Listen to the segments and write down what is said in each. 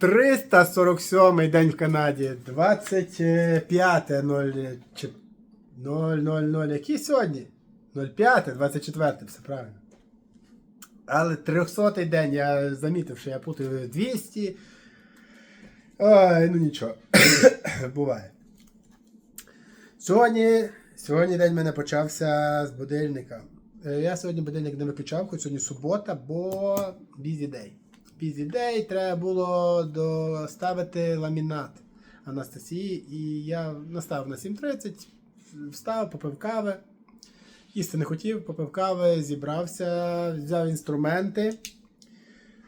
347 день в Канаді. 25.00. Який сьогодні? 05, 24, все правильно. Але 300 день я замітив, що я путаю 200. Ой, ну нічого. Буває. Сьогодні, сьогодні день в мене почався з будильника. Е, Я сьогодні будильник не виключав, хоч сьогодні субота, бо busy day. Day, треба було доставити ламінат Анастасії. І я наставив на 7.30, встав, попив кави. Їсти не хотів, попив кави, зібрався, взяв інструменти.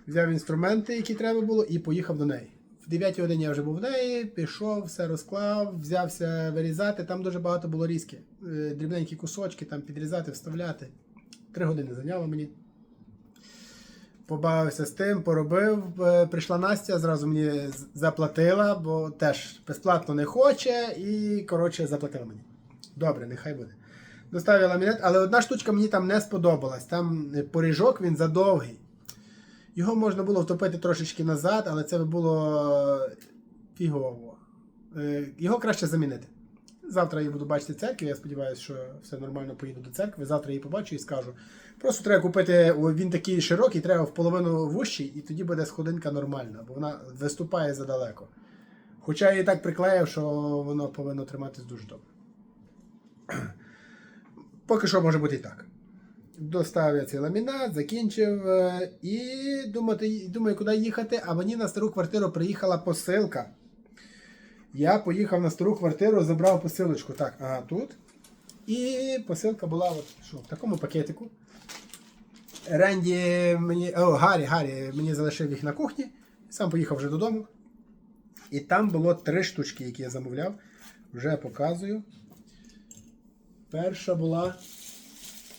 Взяв інструменти, які треба було, і поїхав до неї. В 9 годині я вже був в неї, пішов, все розклав, взявся вирізати. Там дуже багато було різки. Е, Дрібненькі кусочки, там підрізати, вставляти. Три години зайняло мені. Побавився з тим, поробив. Е, Прийшла Настя, зразу мені заплатила, бо теж безплатно не хоче, і коротше заплатила мені. Добре, нехай буде. Доставив ламінат, але одна штучка мені там не сподобалась. Там е, поріжок він задовгий. Його можна було втопити трошечки назад, але це було фігово. Е, Його краще замінити. Завтра я буду бачити церкву. Я сподіваюся, що все нормально поїду до церкви. Завтра її побачу і скажу. Просто треба купити, він такий широкий, треба в половину вущий, і тоді буде сходинка нормальна, бо вона виступає задалеко. Хоча я її так приклеїв, що воно повинно триматись дуже добре. Поки що може бути і так. Достав я цей ламінат, закінчив е, і думати, думаю, куди їхати. А мені на стару квартиру приїхала посилка. Я поїхав на стару квартиру, забрав посилочку. Так, ага, тут. І посилка була от, що, в такому пакетику. Ренді мені. О, Гаррі, Гаррі мені залишив їх на кухні. Сам поїхав вже додому. І там було три штучки, які я замовляв. Вже показую. Перша була.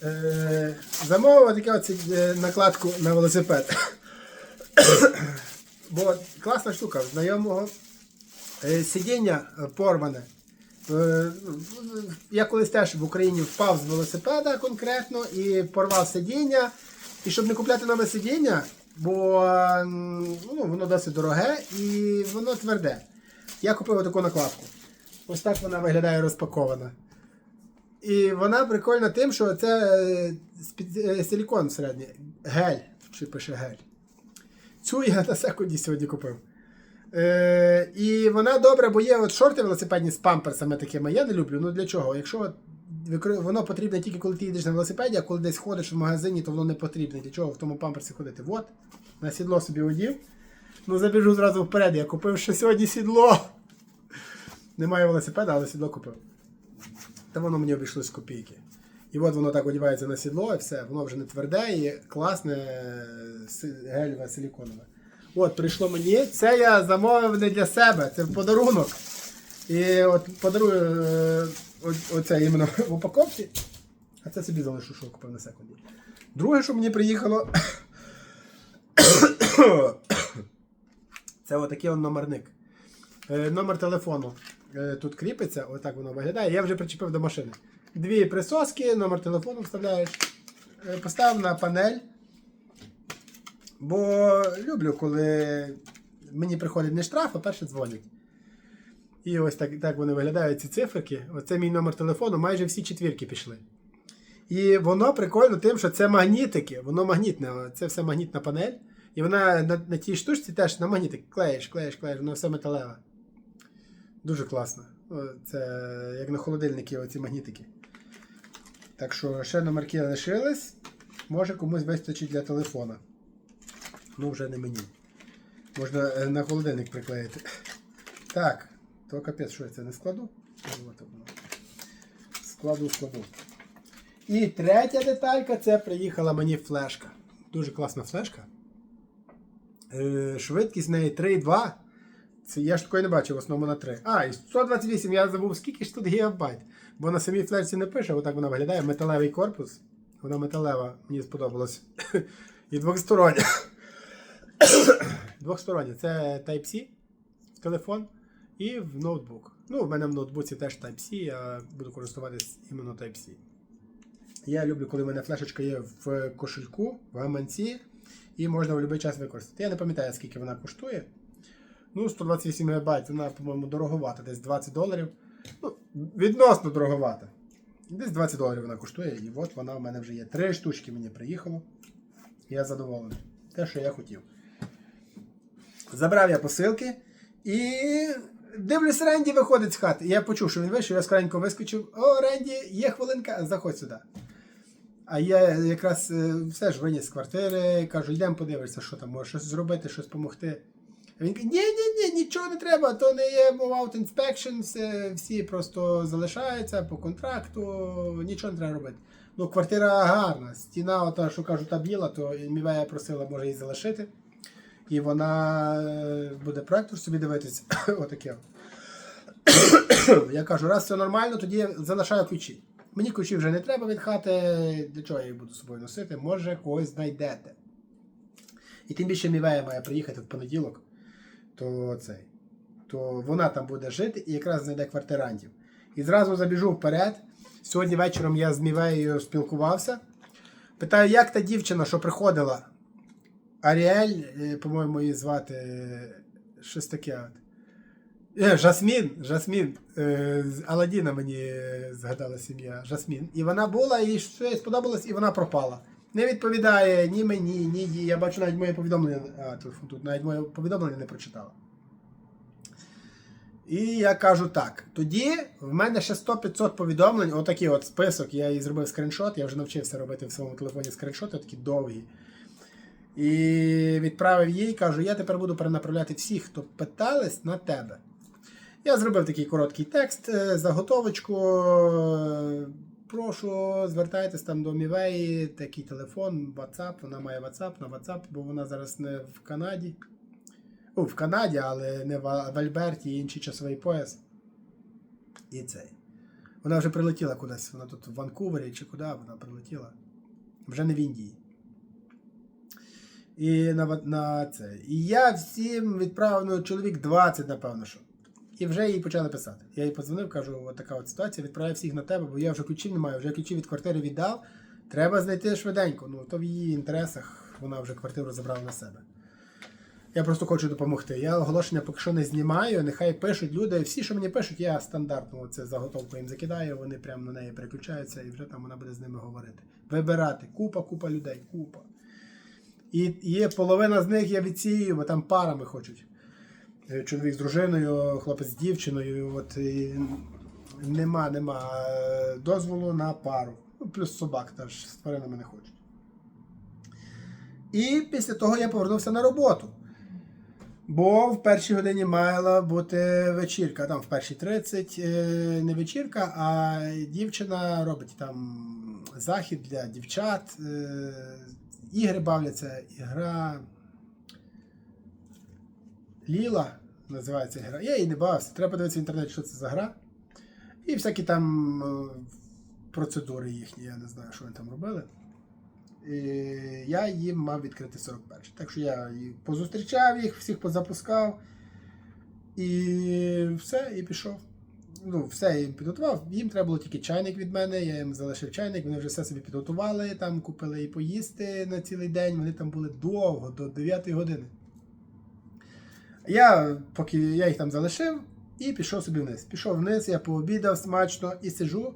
Е, замовив таке оце, е, накладку на велосипед. Бо класна штука, знайомого сидіння е, порване. Е, я колись теж в Україні впав з велосипеда конкретно і порвав сидіння. І щоб не купляти нове сидіння, бо ну, воно досить дороге і воно тверде. Я купив таку накладку. Ось так вона виглядає розпакована. І вона прикольна тим, що це е, е, силікон всередині. Гель. Чи пише гель. Цю я на секунді сьогодні купив. Е, і вона добра, бо є от шорти велосипедні з памперсами такими. Я не люблю. Ну для чого? Якщо воно потрібно тільки коли ти їдеш на велосипеді, а коли десь ходиш в магазині, то воно не потрібно. Для чого в тому памперсі ходити? От, на сідло собі одів. Ну, забіжу зразу вперед. Я купив ще сьогодні сідло. Немає велосипеда, але сідло купив. Та воно мені обійшлось копійки. І от воно так одягається на сідло, і все, воно вже не тверде і класне е, гелеве силіконове. От, прийшло мені. Це я замовив не для себе, це подарунок. І от подарую е, оце іменно в упаковці. А це собі залишу, що купив на секунді. Друге, що мені приїхало. це отакий он номерник. Е, Номер телефону е, тут кріпиться, отак воно виглядає. Я вже причепив до машини. Дві присоски, номер телефону вставляєш. Поставив на панель. Бо люблю, коли мені приходить не штраф, а перше дзвонять. І ось так, так вони виглядають ці циферки. Оце мій номер телефону, майже всі четвірки пішли. І воно прикольно тим, що це магнітики, воно магнітне, це все магнітна панель. І вона на, на тій штучці теж на магнітик клеїш, клеїш, клеїш, воно все металеве. Дуже класно. Це як на холодильники оці магнітики. Так що ще номерки лишились. Може комусь вистачить для телефона. Ну, вже не мені. Можна е, на холодильник приклеїти. Так, то капець, що я це не складу? Складу, складу. І третя деталька це приїхала мені флешка. Дуже класна флешка. Е, швидкість в неї 3,2. Це я ж такої не бачив, в основному на 3. А, і 128, я забув, скільки ж тут гігабайт. Бо на самій флешці не пише, отак вона виглядає. Металевий корпус. Вона металева, мені сподобалось. І двохстороння. Двохстороння. Це Type-C в телефон і в ноутбук. Ну, в мене в ноутбуці теж Type-C, я буду користуватись іменно Type-C. Я люблю, коли в мене флешечка є в кошельку, в гаманці, і можна в будь-який час використати. Я не пам'ятаю, скільки вона коштує. Ну, 128 МБ, вона, по-моєму, дороговата, десь 20 доларів. Ну, відносно дороговата. Десь 20 доларів вона коштує, і от вона в мене вже є. Три штучки мені приїхало. Я задоволений. Те, що я хотів. Забрав я посилки і дивлюсь, Ренді виходить з хати. Я почув, що він вийшов, я скоренько вискочив. О, Ренді, є хвилинка, заходь сюди. А я якраз е, все ж виніс з квартири, кажу, йдемо подивишся, що там, може щось зробити, щось допомогти. А він каже, ні, ні, ні, нічого не треба, то не є out inspection, все, всі просто залишаються по контракту, нічого не треба робити. Ну, квартира гарна, стіна, ота, що кажу, та біла, то Мівея просила, може її залишити. І вона е, буде проектор собі дивитися. Отаке. Я кажу, раз все нормально, тоді я залишаю ключі. Мені ключі вже не треба від хати, для чого я їх буду з собою носити, може когось знайдете. І тим більше Мівея має приїхати в понеділок, то цей. То вона там буде жити і якраз знайде квартирантів. І зразу забіжу вперед. Сьогодні вечором я з Мівеєю спілкувався. Питаю, як та дівчина, що приходила? Аріель, е, по-моєму, її звати е, щось таке. Е, Жасмін, Жасмін. Е, з Аладдіна мені е, згадала сім'я Жасмін. І вона була, і що їй сподобалось, і вона пропала. Не відповідає ні мені, ні їй. Я бачу навіть моє повідомлення. А, тут, тут навіть моє повідомлення не прочитала. І я кажу так: тоді в мене ще 100-500 повідомлень, отакий от список, я і зробив скріншот, я вже навчився робити в своєму телефоні скріншоти, такі довгі. І відправив їй, кажу, я тепер буду перенаправляти всіх, хто питались на тебе. Я зробив такий короткий текст, е, заготовочку. е, Прошу, звертайтесь там до Мівеї, такий телефон, WhatsApp, вона має WhatsApp на WhatsApp, бо вона зараз не в Канаді. Ну, в Канаді, але не в Альберті, інший часовий пояс. І цей. Вона вже прилетіла кудись. Вона тут в Ванкувері чи куди вона прилетіла. Вже не в Індії. І на, на це. І я всім відправив ну, чоловік 20, напевно, що. І вже їй почали писати. Я їй подзвонив, кажу, от така от ситуація, відправив всіх на тебе, бо я вже ключів не маю, вже ключі від квартири віддав. Треба знайти швиденько. Ну, то в її інтересах вона вже квартиру забрала на себе. Я просто хочу допомогти. Я оголошення поки що не знімаю. Нехай пишуть люди. Всі, що мені пишуть, я стандартно це заготовку їм закидаю, вони прямо на неї переключаються і вже там вона буде з ними говорити. Вибирати. Купа, купа людей, купа. І є половина з них я відсію, бо там парами хочуть. Е, Чоловік з дружиною, хлопець з дівчиною. От, і нема, нема е, дозволу на пару. Ну, плюс собак теж з тваринами не хочуть. І після того я повернувся на роботу. Бо в першій годині мала бути вечірка. Там в першій 30 е, не вечірка, а дівчина робить там захід для дівчат. Ігри бавляться, ігра. Ліла називається гра. Я її не бавився. Треба подивитися в інтернеті, що це за гра. І всякі там е, процедури їхні, я не знаю, що вони там робили. І я їм мав відкрити 41. Так що я і позустрічав їх, всіх позапускав. І все, і пішов. Ну, все я їм підготував. Їм треба було тільки чайник від мене. Я їм залишив чайник, вони вже все собі підготували, там купили і поїсти на цілий день. Вони там були довго, до 9 години. Я поки я їх там залишив і пішов собі вниз. Пішов вниз, я пообідав смачно і сижу.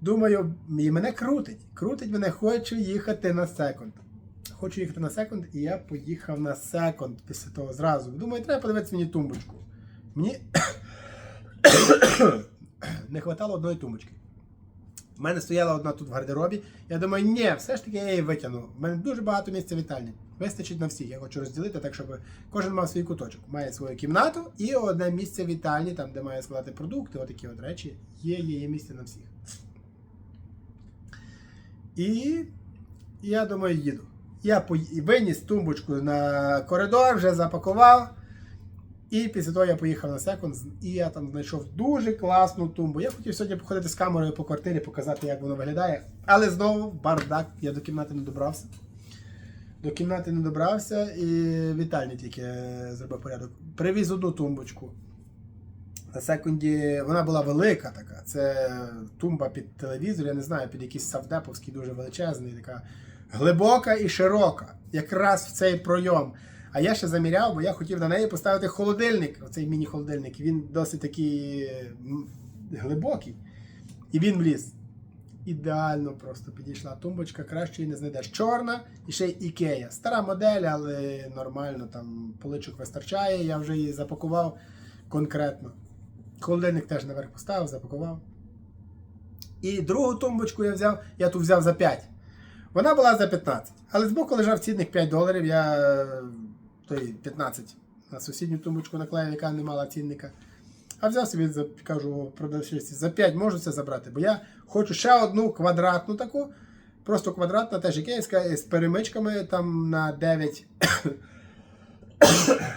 Думаю, і мене крутить. Крутить мене, хочу їхати на секунд. Хочу їхати на секунд, і я поїхав на секунд після того зразу. Думаю, треба подивитися мені тумбочку. Мені не вистачало одної тумбочки. У мене стояла одна тут в гардеробі. Я думаю, ні, все ж таки я її витягну. У мене дуже багато місця вітальні. Вистачить на всіх. Я хочу розділити так, щоб кожен мав свій куточок. Має свою кімнату і одне місце вітальні, там, де має складати продукти, отакі от речі. Є, є, є місце на всіх. І я думаю, їду. Я виніс тумбочку на коридор, вже запакував. І після того я поїхав на секунд, і я там знайшов дуже класну тумбу. Я хотів сьогодні походити з камерою по квартирі, показати, як воно виглядає. Але знову бардак, я до кімнати не добрався. До кімнати не добрався і вітальні тільки е, зробив порядок. Привіз одну тумбочку. На секунді вона була велика така. Це тумба під телевізор, я не знаю, під якийсь савдеповський дуже величезний, така глибока і широка. Якраз в цей пройом. А я ще заміряв, бо я хотів на неї поставити холодильник, оцей міні-холодильник. Він досить такий глибокий. І він вліз. Ідеально просто підійшла тумбочка, краще її не знайдеш. Чорна і ще й Ікея. Стара модель, але нормально, там поличок вистачає, я вже її запакував конкретно. Холодильник теж наверх поставив, запакував. І другу тумбочку я взяв, я ту взяв за 5. Вона була за 15. Але збоку лежав цінник 5 доларів. Я е, той 15 на сусідню тумбочку наклеїв, яка не мала цінника. А взяв собі, за, кажу, продавщиці, за 5 можу це забрати, бо я хочу ще одну квадратну таку. Просто квадратна, теж ікеївська, з перемичками там на 9.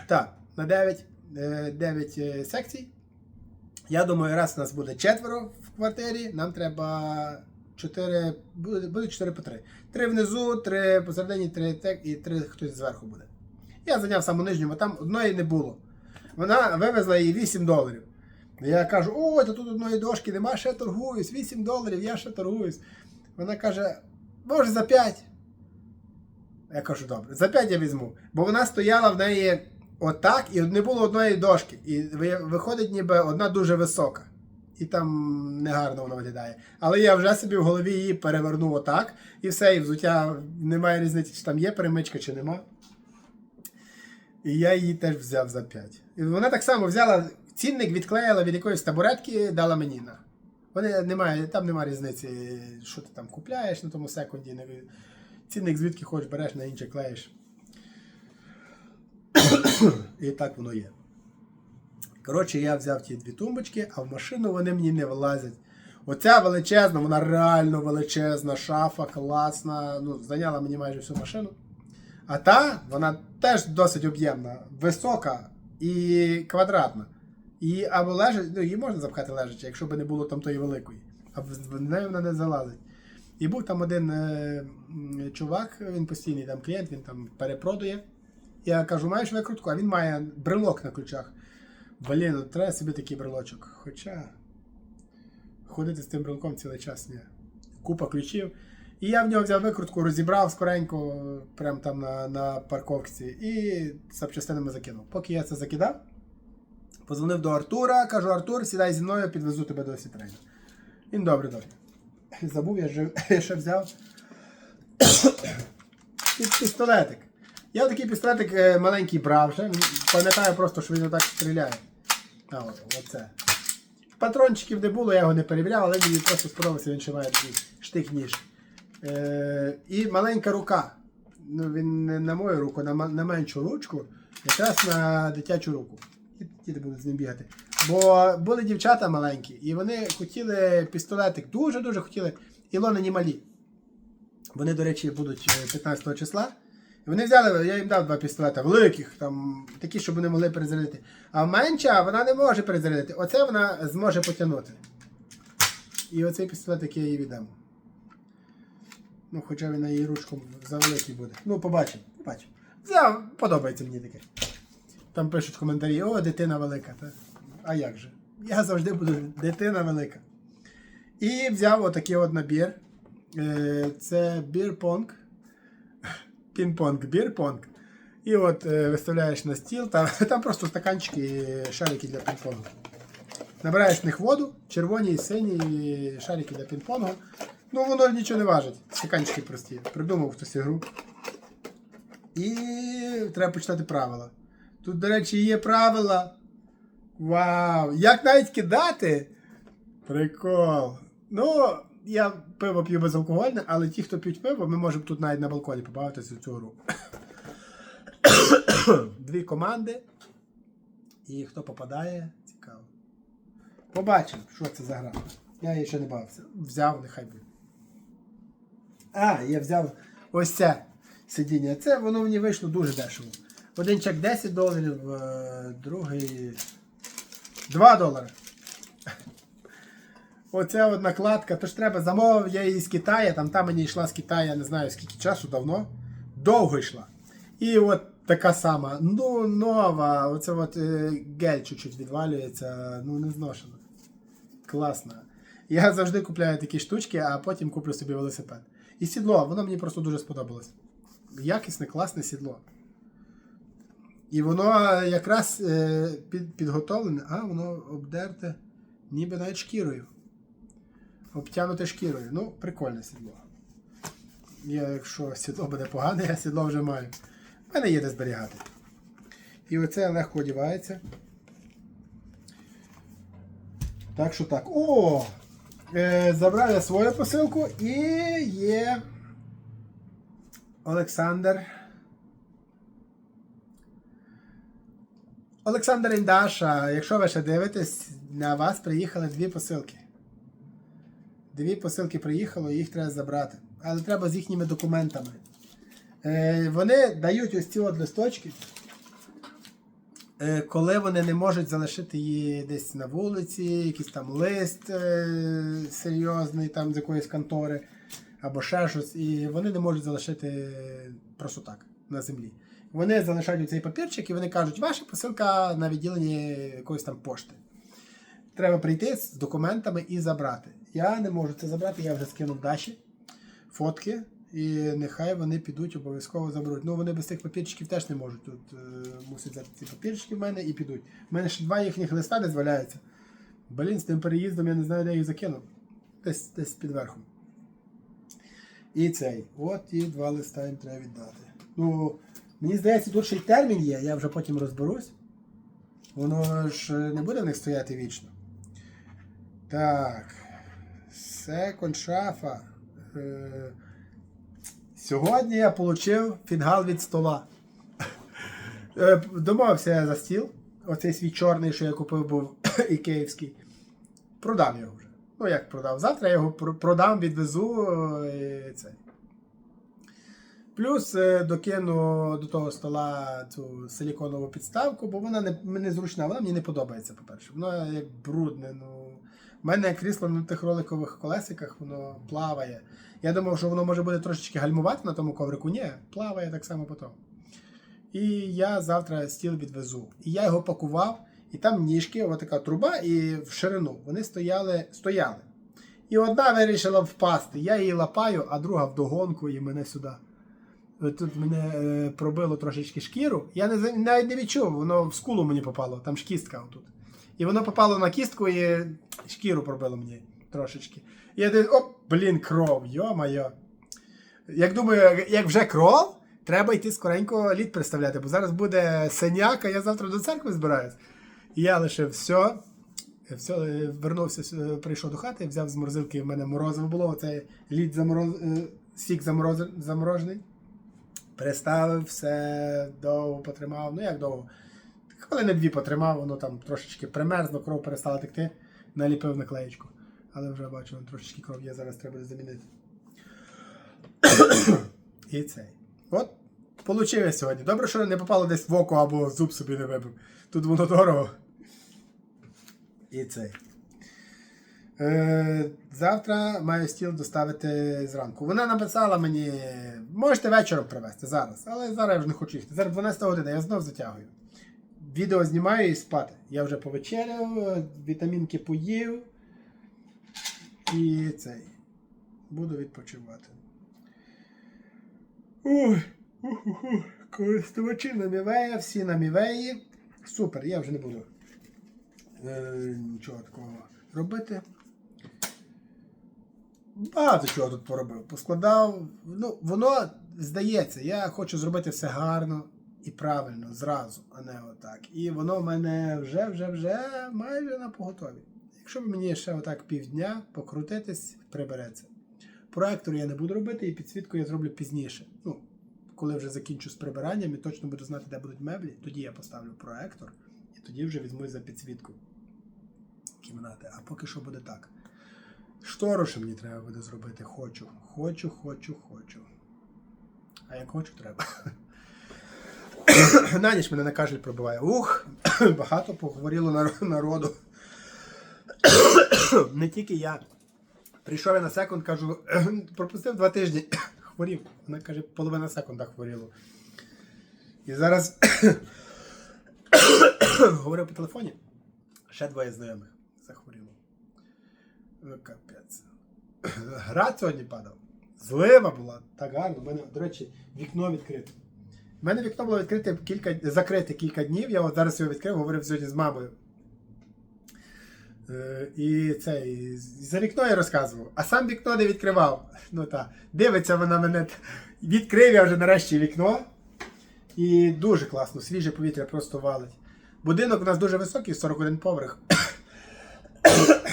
так, на 9, е, 9 е, секцій. Я думаю, раз у нас буде четверо в квартирі, нам треба 4, буде, буде 4 по 3. 3 внизу, 3 посередині, 3 тек і 3 хтось зверху буде. Я зайняв саму нижню, бо там одної не було. Вона вивезла її 8 доларів. Я кажу, ой, то тут одної дошки нема, ще торгуюсь, 8 доларів, я ще торгуюсь. Вона каже, може за 5. Я кажу, добре, за 5 я візьму. Бо вона стояла в неї отак, і не було одної дошки. І виходить, ніби одна дуже висока. І там негарно воно виглядає. Але я вже собі в голові її перевернув отак, і все, і взуття немає різниці, чи там є перемичка, чи нема. І я її теж взяв за 5. І вона так само взяла цінник, відклеїла від якоїсь табуретки, дала мені на. Вони немає, там немає різниці, що ти там купляєш на тому секунді. Цінник звідки хочеш береш, на інше клеїш. І так воно є. Коротше, я взяв ті дві тумбочки, а в машину вони мені не влазять. Оця величезна, вона реально величезна, шафа, класна. Ну, зайняла мені майже всю машину. А та, вона теж досить об'ємна, висока і квадратна. І або лежить, ну її можна запхати лежачи, якщо б не було там тої великої. А в неї вона не залазить. І був там один е, чувак, він постійний там клієнт, він там перепродує. Я кажу, маєш викрутку, а він має брелок на ключах. Блін, ну треба собі такий брелочок. Хоча ходити з тим брелком цілий час ні. Купа ключів. І я в нього взяв викрутку, розібрав скоренько, прямо там на, на парковці, і запчастинами закинув. Поки я це закидав, позвонив до Артура, кажу, Артур, сідай зі мною, підвезу тебе до Сітрейна. Він добре, добре. Забув, я ж я ще взяв пістолетик. Я такий пістолетик е, маленький брав вже. Пам'ятаю просто, що він отак стріляє. А, от, оце. Патрончиків не було, я його не перевіряв, але мені просто сподобався, він ще має такий штик-ніж. Е, і маленька рука. Ну, він не на мою руку, на, на меншу ручку, якраз на дитячу руку. І діти будуть з ним бігати. Бо були дівчата маленькі, і вони хотіли пістолетик, дуже-дуже хотіли. Ілони малі. Вони, до речі, будуть е, 15 числа. І вони взяли, я їм дав два пістолета великих, там, такі, щоб вони могли перезарядити. А менша вона не може перезарядити. Оце вона зможе потягнути. І оцей пістолетик я їй віддам. Ну, хоча він на її ручку завеликий буде. Ну, побачимо, побачимо. Взяв, подобається мені таке. Там пишуть коментарі, о, дитина велика. Та? А як же? Я завжди буду дитина велика. І взяв отакий от набір. Е, Це бір-понг. Пінг-понг, бір-понг. І от е, виставляєш на стіл, там, там просто стаканчики, шарики для пінг-понгу. Набираєш в них воду, червоні і сині шарики для пінг-понгу. Ну, воно нічого не важить. Стаканчики прості. Придумав хтось ігру. І треба почитати правила. Тут, до речі, є правила. Вау! Як навіть кидати? Прикол. Ну, я пиво п'ю безалкогольне, але ті, хто п'ють пиво, ми можемо тут навіть на балконі побавитися в цю гру. Дві команди. І хто попадає. Побачимо, що це за гра. Я її ще не бавився. Взяв, нехай буде. А, я взяв ось це сидіння. Це воно мені вийшло дуже дешево. Один чек 10 доларів, е, другий 2 долари. От накладка, то ж треба замовив я її з Китаю, там та мені йшла з Китаю, я не знаю скільки часу давно. Довго йшла. І от така сама. Ну, нова. Оце от е, гель чуть-чуть відвалюється, ну не зношена. Класно. Я завжди купляю такі штучки, а потім куплю собі велосипед. І сідло, воно мені просто дуже сподобалось. Якісне, класне сідло. І воно якраз е, під, підготовлене, а воно обдерте ніби навіть шкірою. Обтянуте шкірою. Ну, прикольне сідло. Я, якщо сідло буде погане, я сідло вже маю. У мене є де зберігати. І оце легко одівається. Так що так. О! Е, забрав свою посилку і є Олександр. Олександр Індаша, якщо ви ще дивитесь, на вас приїхали дві посилки. Дві посилки приїхало, їх треба забрати. Але треба з їхніми документами. Е, вони дають ось ці от листочки. Е, коли вони не можуть залишити її десь на вулиці, якийсь там лист е, серйозний там з якоїсь контори або ще щось, і вони не можуть залишити просто так на землі. Вони залишають цей папірчик і вони кажуть, ваша посилка на відділенні якоїсь там пошти. Треба прийти з документами і забрати. Я не можу це забрати, я вже скинув Даші фотки, і нехай вони підуть, обов'язково заберуть. Ну вони без цих папірчиків теж не можуть. Тут е, мусять взяти ці папірчики в мене і підуть. У мене ще два їхніх листа десь валяються. Блін, з тим переїздом я не знаю, де їх закинув. Десь десь під верхом. І цей. От ті два листа їм треба віддати. Ну, мені здається, тут ще й термін є, я вже потім розберусь. Воно ж не буде в них стояти вічно. Так. Секонд шафа. Е, Сьогодні я отримав фінгал від стола. Е, Домовився я за стіл. Оцей свій чорний, що я купив, був і київський. Продав його вже. Ну, як продав? Завтра я його продам, відвезу. е, І цей. Плюс е, докину до того стола цю силіконову підставку, бо вона не, не зручна, вона мені не подобається, по-перше. Воно як брудне. Ну, у мене крісло на тих роликових колесиках, воно плаває. Я думав, що воно може буде трошечки гальмувати на тому коврику. Ні, плаває так само потім. І я завтра стіл відвезу. І я його пакував, і там ніжки, отака труба, і в ширину. Вони стояли, стояли. І одна вирішила впасти. Я її лапаю, а друга вдогонку і мене сюди. Тут мене е, пробило трошечки шкіру. Я не, навіть не відчув, воно в скулу мені попало, там ж кістка отут. І воно попало на кістку і шкіру пробило мені трошечки. І я дивлюсь, оп, блін, кров, йо-моє. Як думаю, як вже кров, треба йти скоренько лід представляти, бо зараз буде синяк, а я завтра до церкви збираюсь. І я лише все, все вернувся, прийшов до хати, взяв з морозилки, в мене морозиво було, оце лід замороз... е, сік замороз... заморожений. Переставив все, довго потримав. Ну як довго? Хвилини дві потримав, воно там трошечки примерзло, кров перестала текти, наліпив наклеєчку. Але вже бачу, вон трошечки кров є, зараз треба замінити. І цей. От, получив сьогодні. Добре, що не попало десь в око або зуб собі не вибив. Тут воно дорого. І цей. Е, завтра маю стіл доставити зранку. Вона написала мені, можете вечором привезти зараз, але зараз я вже не хочу їхати. Зараз 12 година, я знов затягую. Відео знімаю і спати. Я вже повечеряв, вітамінки поїв. І цей. Буду відпочивати. Уху, користувачі на Мівея, всі на Мівеї. Супер, я вже не буду е, нічого такого робити. Багато чого тут поробив. Поскладав. Ну, воно здається, я хочу зробити все гарно і правильно зразу, а не отак. І воно в мене вже, вже, вже майже на поготові. Якщо б мені ще отак півдня покрутитись, прибереться. Проектор я не буду робити, і підсвітку я зроблю пізніше. Ну, коли вже закінчу з прибиранням і точно буду знати, де будуть меблі, тоді я поставлю проектор і тоді вже візьмусь за підсвітку кімнати. А поки що буде так. Штору мені треба буде зробити. Хочу. Хочу, хочу, хочу. А як хочу, треба. На ніч мене на кашель пробиває. Ух, багато поговорило народу. Не тільки я. Прийшов я на секунд, кажу, пропустив два тижні. Хворів. Вона каже, половина секунда хворіло. І зараз говорив по телефоні. Ще двоє знайомих захворіло. Ну, Капець. Град сьогодні падав. Злива була так гарно. У мене, до речі, вікно відкрите. У мене вікно було відкрите кілька, закрите кілька днів. Я от зараз його відкрив, говорив сьогодні з мамою. Е, і це, і за вікно я розказував, а сам вікно не відкривав. Ну так, дивиться вона мене. Відкрив я вже нарешті вікно. І дуже класно, свіже повітря просто валить. Будинок у нас дуже високий, 41 поверх.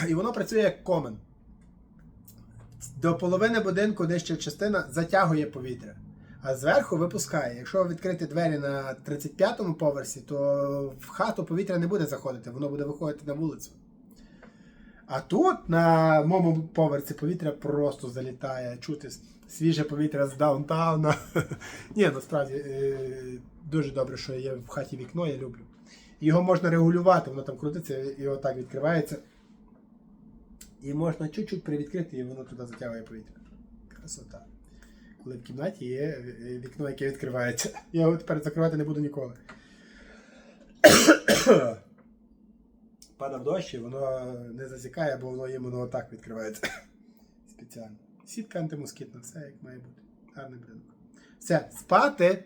І воно працює як комен. До половини будинку нижча частина затягує повітря, а зверху випускає. Якщо відкрити двері на 35-му поверсі, то в хату повітря не буде заходити, воно буде виходити на вулицю. А тут, на моєму поверсі, повітря просто залітає, чути свіже повітря з даунтауна. Ні, насправді е, дуже добре, що є в хаті вікно, я люблю. Його можна регулювати, воно там крутиться і отак відкривається. І можна чуть-чуть привідкрити, і воно туди затягує повітря. Красота. Коли в кімнаті є е, вікно, яке відкривається. Я його тепер закривати не буду ніколи. Падав дощ, і воно не засікає, бо воно їм воно отак відкривається. Спеціально. Сітка антимоскітна, все як має бути. Гарний будинок. Все, спати.